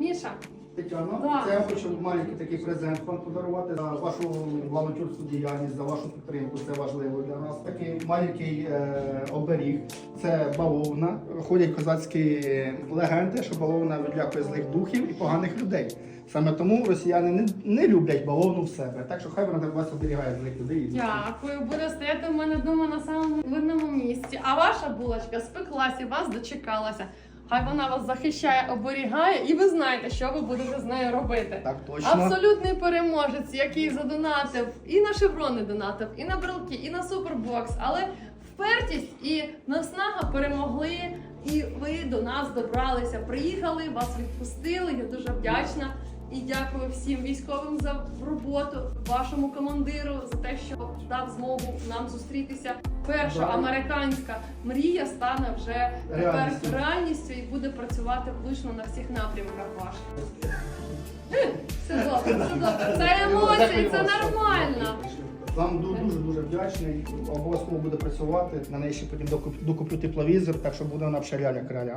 Міша, Тетяно, Да. це я хочу маленький такий презент вам подарувати за вашу волонтерську діяльність, за вашу підтримку. Це важливо для нас. Такий маленький е, оберіг. Це бавовна. Ходять козацькі легенди, що бавовна відлякує злих духів і поганих людей. Саме тому росіяни не, не люблять бавовну в себе. Так що хай вона вас оберігає злих людей. дякую. Буде стояти в мене вдома на самому видному місці. А ваша булочка спеклась і вас дочекалася. Хай вона вас захищає, оберігає, і ви знаєте, що ви будете з нею робити. Так точно. Абсолютний переможець, який задонатив і на шеврони донатив, і на брелки, і на супербокс. Але впертість і наснага перемогли, і ви до нас добралися. Приїхали, вас відпустили. Я дуже вдячна. І дякую всім військовим за роботу, вашому командиру за те, що дав змогу нам зустрітися. Перша американська мрія стане вже тепер Реальністю. і буде працювати влучно на всіх напрямках ваших. Все добре, все добре. Це емоції, це нормально. Вам дуже дуже вдячний. Обов'язково буде працювати. На неї ще потім докуп- докуплю тепловізор, так що буде вона взагалі реально краля.